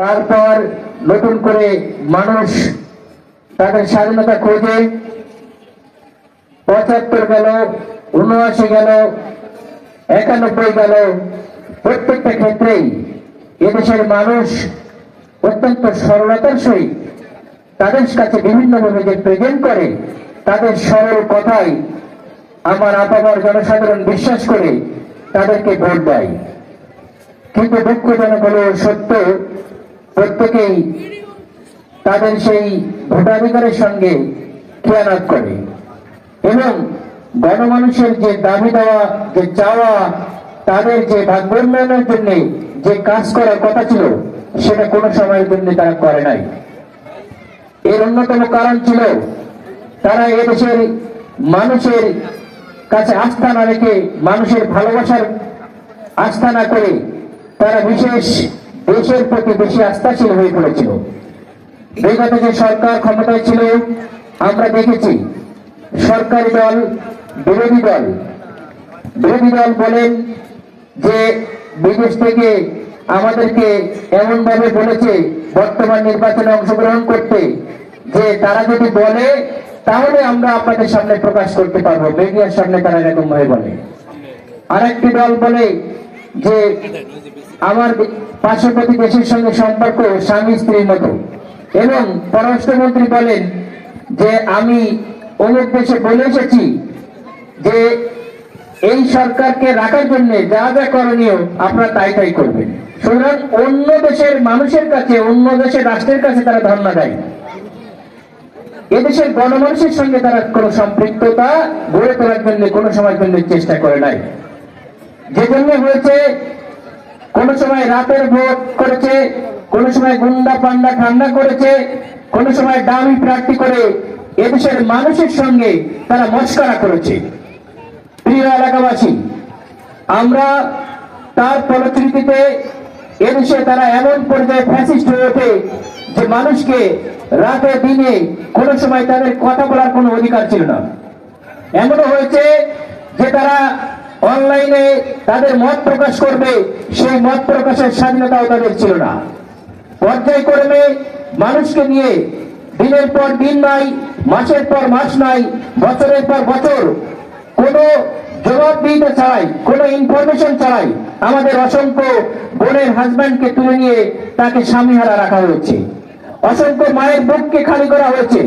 তারপর নতুন করে মানুষ তাদের স্বাধীনতা খোঁজে, পঁচাত্তর গেল, উনআশি গেল, একানব্বই গেল। প্রত্যেকটা ক্ষেত্রেই এদেশের মানুষ অত্যন্ত সরলতার সহিত তাদের কাছে বিভিন্নভাবে যে প্রেজেন্ট করে, তাদের সরল কথাই আমার আপামার জনসাধারণ বিশ্বাস করে তাদেরকে ভোট দেয়। কিন্তু দুঃখজনক হলো সত্য প্রত্যেকেই তাদের সেই ভোটাধিকারের সঙ্গে খেয়ানত করে এবং গণমানুষের যে দাবি দেওয়া, যে চাওয়া, তাদের যে ভাগ্য উন্নয়নের জন্য যে কাজ করার কথা ছিল, সেটা কোনো সময়ের জন্য তারা করে নাই। এর অন্যতম কারণ ছিল, তারা এদেশের মানুষের কাছে আস্থা না রেখে মানুষের ভালোবাসার আস্থা না করে তারা বিশেষ দেশের প্রতি বেশি আস্থাশীল হয়ে পড়েছিল বিগত যে সরকার ক্ষমতায় ছিল, আমরা দেখেছি। সরকারি দল, বিরোধী দল। বিরোধী দল বলেন যে, বিদেশ থেকে আমাদেরকে এমন ভাবে বলেছে, বর্তমান নির্বাচনে অংশগ্রহণ করতে, যে তারা যদি বলে, তাহলে আমরা আপনাদের সামনে প্রকাশ করতে পারব। মিডিয়ার সামনে তারা এরকম ভাবে বলে। আরেকটি দল বলে যে, আমার পার্শ্ববর্তী দেশের সঙ্গে সম্পর্ক স্বামী স্ত্রীর মতো। এবং পররাষ্ট্রমন্ত্রী বলেন যে, আমি অমুক দেশে বলে এসেছি যে, এই সরকারকে রাখার জন্য যা যা করণীয় আপনারা তাই তাই করবেন। সুতরাং অন্য দেশের মানুষের কাছে, অন্য দেশের রাষ্ট্রের কাছে তারা ধর্ণা দেয় এদেশের গণমানুষের সঙ্গে তারা কোন সম্পৃক্ততা গড়ে তোলার জন্য, কোন সময় জন্য চেষ্টা করে নাই। যে জন্য হয়েছে কোন সময় রাতের ভোট করেছে, কোন সময় গুন্ডা পান্ডা ঠান্ডা করেছে, কোন সময় দামি প্রার্থী করে এদেশের মানুষের সঙ্গে তারা মস্করা করেছে। প্রিয় এলাকাবাসী, আমরা তার ফলশ্রুতিতে এদেশে তারা এমন পর্যায়ে ফ্যাসিস্ট হয়ে ওঠে যে মানুষকে রাতে দিনে কোনো সময় তাদের কথা বলার কোনো অধিকার ছিল না। এমনও হয়েছে অনলাইনে তাদের মত প্রকাশ করবে, সেই মত প্রকাশের স্বাধীনতাও তাদের ছিল না। পর্যায়ক্রমে মানুষকে নিয়ে দিনের পর দিন নাই, মাসের পর মাস নাই, বছরের পর বছর কোনো জবাব দিতে চাই, কোনো ইনফরমেশন চাই, আমাদের অসংখ্য বোনের হাজব্যান্ডকে তুলে নিয়ে তাকে স্বামীহারা রাখা হয়েছে। অসংখ্য মায়ের বুককে খালি করা হয়েছে।